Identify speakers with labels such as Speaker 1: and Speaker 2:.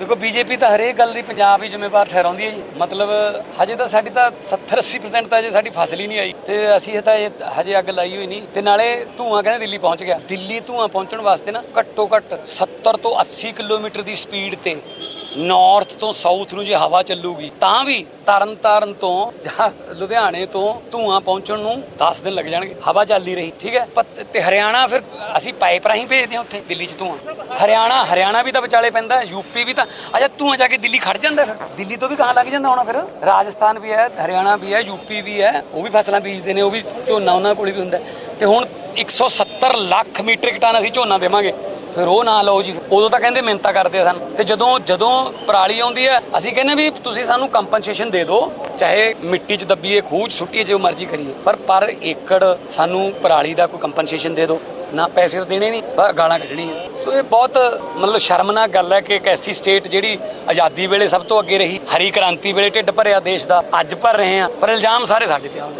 Speaker 1: ਦੇਖੋ, ਬੀਜੇਪੀ ਤਾਂ ਹਰੇਕ ਗੱਲ ਦੀ ਪੰਜਾਬ ਹੀ ਜ਼ਿੰਮੇਵਾਰ ਠਹਿਰਾਉਂਦੀ ਹੈ ਜੀ। ਮਤਲਬ, ਹਜੇ ਤਾਂ ਸਾਡੀ ਤਾਂ 70 80% ਤਾਂ ਹਜੇ ਸਾਡੀ ਫਸਲ ਹੀ ਨਹੀਂ ਆਈ। ਤੇ ਅਸੀਂ ਇਹ ਤਾਂ ਹਜੇ ਅੱਗ ਲਾਈ ਹੋਈ ਨਹੀਂ। ਤੇ ਨਾਲੇ ਧੂਆਂ ਕਹਿੰਦੇ ਦਿੱਲੀ ਪਹੁੰਚ ਗਿਆ। ਦਿੱਲੀ ਧੂਆਂ ਪਹੁੰਚਣ ਵਾਸਤੇ ਨਾ ਘੱਟੋ ਘੱਟ 70 ਤੋਂ 80 ਕਿਲੋਮੀਟਰ ਦੀ ਸਪੀਡ ਤੇ ਨਾਰਥ ਤੋਂ ਸਾਊਥ ਨੂੰ ਜੇ ਹਵਾ ਚੱਲੂਗੀ, ਤਾਂ ਵੀ ਤਰਨ ਤਾਰਨ ਤੋਂ ਜਾਂ ਲੁਧਿਆਣੇ ਤੋਂ ਧੂਆਂ ਪਹੁੰਚਣ ਨੂੰ 10 ਦਿਨ ਲੱਗ ਜਾਣਗੇ। ਹਵਾ ਚੱਲਦੀ ਰਹੀ, ਠੀਕ ਹੈ? ਪਰ- ਤੇ ਹਰਿਆਣਾ ਫਿਰ ਅਸੀਂ ਪਾਈਪ ਰਾਹੀਂ ਭੇਜਦੇ ਹਾਂ ਉੱਥੇ, ਦਿੱਲੀ 'ਚ ਧੂਆਂ। ਹਰਿਆਣਾ ਹਰਿਆਣਾ ਵੀ ਤਾਂ ਵਿਚਾਲੇ ਪੈਂਦਾ ਯੂਪੀ ਵੀ ਤਾਂ, ਅੱਛਾ, ਧੂਆਂ ਜਾ ਕੇ ਦਿੱਲੀ ਖੜ ਜਾਂਦਾ ਫਿਰ। ਦਿੱਲੀ ਤੋਂ ਵੀ ਕਹਾਂ ਲੱਗ ਜਾਂਦਾ ਹੋਣਾ ਫਿਰ? ਰਾਜਸਥਾਨ ਵੀ ਹੈ, ਹਰਿਆਣਾ ਵੀ ਹੈ ਯੂਪੀ ਵੀ ਹੈ, ਉਹ ਵੀ ਫਸਲਾਂ ਬੀਜਦੇ ਨੇ, ਉਹ ਵੀ ਝੋਨਾ ਉਹਨਾਂ ਕੋਲ ਵੀ ਹੁੰਦਾ। ਤੇ ਹੁਣ 170 ਲੱਖ ਮੀਟ੍ਰਿਕ ਟਨ ਅਸੀਂ ਝੋਨਾ ਦੇਵਾਂਗੇ। ਫਿਰ ਉਹ ਨਾ ਲਓ ਜੀ। ਉਦੋਂ ਤਾਂ ਕਹਿੰਦੇ ਮਿਹਨਤਾਂ ਕਰਦੇ ਆ ਸਾਨੂੰ। ਤੇ ਜਦੋਂ ਜਦੋਂ ਪਰਾਲੀ ਆਉਂਦੀ ਹੈ, ਅਸੀਂ ਕਹਿੰਦੇ ਵੀ ਤੁਸੀਂ ਸਾਨੂੰ ਕੰਪਨਸੇਸ਼ਨ ਦੇ ਦਿਓ। ਚਾਹੇ ਮਿੱਟੀ 'ਚ ਦੱਬੀਏ, ਖੂਹ 'ਚ ਸੁੱਟੀਏ, ਜੋ ਮਰਜ਼ੀ ਕਰੀਏ। ਪਰ ਪਰ ਏਕੜ ਸਾਨੂੰ ਪਰਾਲੀ ਦਾ ਕੋਈ ਕੰਪਨਸੇਸ਼ਨ ਦੇ ਦਿਓ। ਨਾ ਪੈਸੇ ਤਾਂ ਦੇਣੇ ਨਹੀਂ, ਬਸ ਗਾਲਾਂ ਕੱਢਣੀਆਂ। ਸੋ ਇਹ ਬਹੁਤ ਮਤਲਬ ਸ਼ਰਮਨਾਕ ਗੱਲ ਹੈ ਕਿ ਇੱਕ ਐਸੀ ਸਟੇਟ ਜਿਹੜੀ ਆਜ਼ਾਦੀ ਵੇਲੇ ਸਭ ਤੋਂ ਅੱਗੇ ਰਹੀ, ਹਰੀ ਕ੍ਰਾਂਤੀ ਵੇਲੇ ਢਿੱਡ ਭਰਿਆ ਦੇਸ਼ ਦਾ, ਅੱਜ ਭਰ ਰਹੇ ਆ ਪਰ ਇਲਜ਼ਾਮ ਸਾਰੇ ਸਾਡੇ ਤੇ ਆਉਂਦੇ।